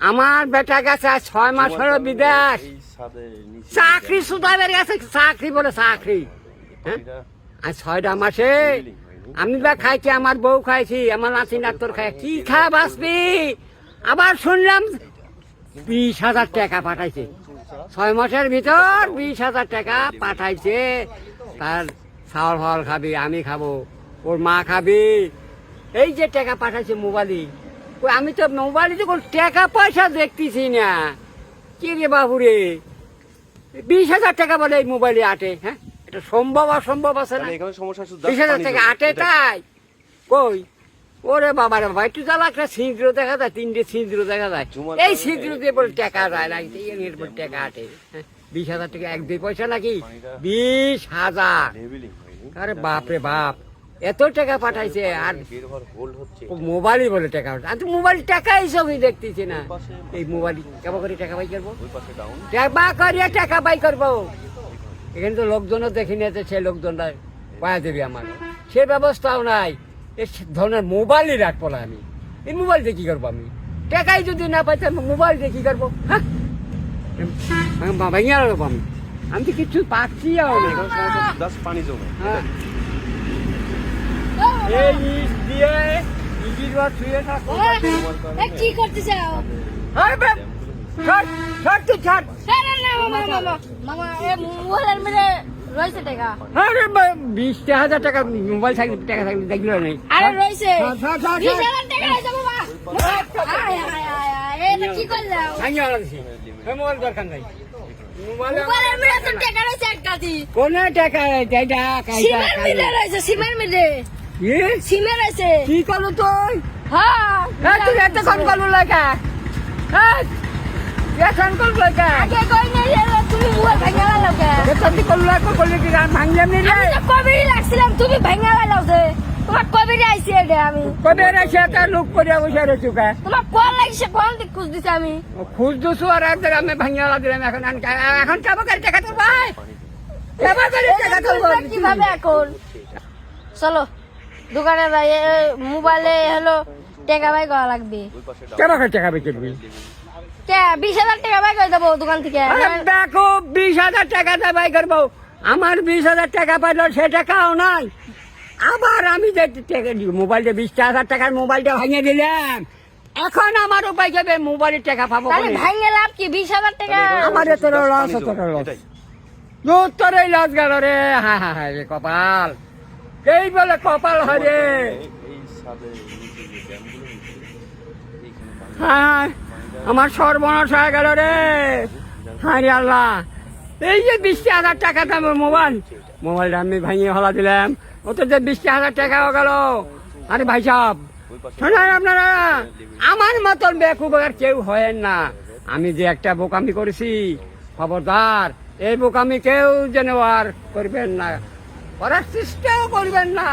আমার বেটা গেছে ছয় মাস হলো বিদেশ। চাকরি সুদা বেড়ে গেছে চাকরি বলে চাকরি। হ্যাঁ? আর ছয়টা মাসে। আমি বা খাইছি আমার বউ খাইছি আমার নাতি নাতর খাই কি খা বাঁচবি? আবার শুনলাম বিশ হাজার টাকা পাঠাইছে। ছয় মাসের ভিতর বিশ হাজার টাকা পাঠাইছে। তার চাউল ফাউল খাবি আমি খাব ওর মা খাবি। এই যে টাকা পাঠাইছে মোবাইলে আমি তো মোবাইলে তো কোনো টাকা পয়সা দেখতেছি না। কি রে বাবু রে বিশ হাজার টাকা বলে এই মোবাইলে আটে হ্যাঁ? এটা সম্ভব অসম্ভব আছে না? বিশ হাজার টাকা আটে তাই? কই? ওরে বাবা রে বাবা একটু জ্বালা একটা ছিদ্র দেখা যায় তিনটে ছিদ্র দেখা যায়। এই ছিদ্র দিয়ে বলে টাকা যায় না এর পর টাকা আটে হ্যাঁ, বিশ হাজার টাকা এক দুই পয়সা নাকি? বিশ হাজার। আরে বাপ রে বাপ। এত টাকা পাঠাইছে আর মোবাইলই বলে টাকা তো মোবাইল টাকা হিসেবেই দেখতেছি না। এই মোবাইল কেমন করে টাকা বাই করব? টাকা করিয়ে টাকা বাই করব। এখানে তো লোকজনও দেখি নিয়েছে সেই লোকজনরা পায়া দেবে আমার সে ব্যবস্থাও নাই। এ ধরনের মোবাইলই রাখব না আমি। এই মোবাইল দিয়ে কি করব আমি? টাকাই যদি না পাই তাহলে মোবাইল দিয়ে কি করব? হ্যাঁ? ভাঙিয়ে রাখব আমি। আমি তো কিছু পাচ্ছি জাস্ট পানি জমে। হ্যাঁ। এই ইট দিয়ে শুয়ে থাকো কি করতে চাও? আরে বাপ, ছাড়, ছাড় তুই ছাড়। না না না মামা মামা মামা এ মোবাইলের মেরে রয়েছে টাকা। আরে বিশ হাজার টাকা মোবাইল থাকলে টাকা থাকলে দেখল নেই আরে রয়েছে। ছাড়, ছাড়, ছাড়, বিশ হাজার টাকা রয়েছে বাবা আয়, আয়, আয়, আয়, এটা কি করলাম ভাঙিয়ে আলাদা মোবাইল দরকার নাই। কোন টাকা সিমের মিলে রয়েছে সিমের মিলে সিমে রয়েছে। কি করল তুই? হ্যাঁ তুই এত কোন করল লেখা হ্যাঁ এখন করল লেখা আগে কই নাই তুমি মোবাইল ভেঙে লাগাও কে করল লেখা করলে কি আমি ভাঙলাম নি রে লাগছিলাম তুমি ভেঙে লাগাও যে। তোমার কবিরই আইছি এটা আমি। কবে সে একটা লোক করে বসে রয়েছে কা তোমার কল লাগিছে দিক খুঁজ দিছে আমি? খুঁজ দুশো আর এক জায়গায় আমি ভাঙিয়ে আলাদা দিলাম এখন এখন কেমন করে টাকা তোর ভাই। করে টাকা কীভাবে এখন? চলো। দোকানে যাই মোবাইলে হলো টাকা বাই করা লাগবে। ওই পাশে ডাউন কেমন করে কে বিশ হাজার টাকা বাই করে দেবো দোকান থেকে। আরে দেখো বিশ হাজার টাকা দাবাই করব। আমার বিশ হাজার টাকা পাইলো সে টাকাও নাই। আবার আমি যে টাকা মোবাইলটা বিশ হাজার টাকার মোবাইলটা ভাঙিয়ে দিলাম। এখন আমার উপায় যাবে মোবাইলের টাকা পাবো তাহলে কোনে? ভাঙে লাভ কি? বিশ হাজার টাকা? আমার এত লস এত লস। তোর এই লস গেল রে। হ্যাঁ হ্যাঁ হ্যাঁ রে কপাল। এই বলে কপাল রে এই ছাদে নিচে যে ড্যামগুলো নিচে এইখানে পানি হ্যাঁ আমার সর্বনাশ হয়ে গেল রে। হ্যাঁ রে আল্লাহ। এই যে বিশ হাজার টাকা দাম মোবাইল। মোবাইলটা আমি ভাঙিয়ে হলা দিলাম। ও তো যে বিশ হাজার টাকাও গেল। আরে ভাই সাহেব, শোনেন আপনারা, আমার মতন বেকুব আর কেউ হয় না। আমি যে একটা বোকামি করেছি, খবরদার, এই বোকামি কেউ যেন আর করবেন না। করার চেষ্টাও করবেন না।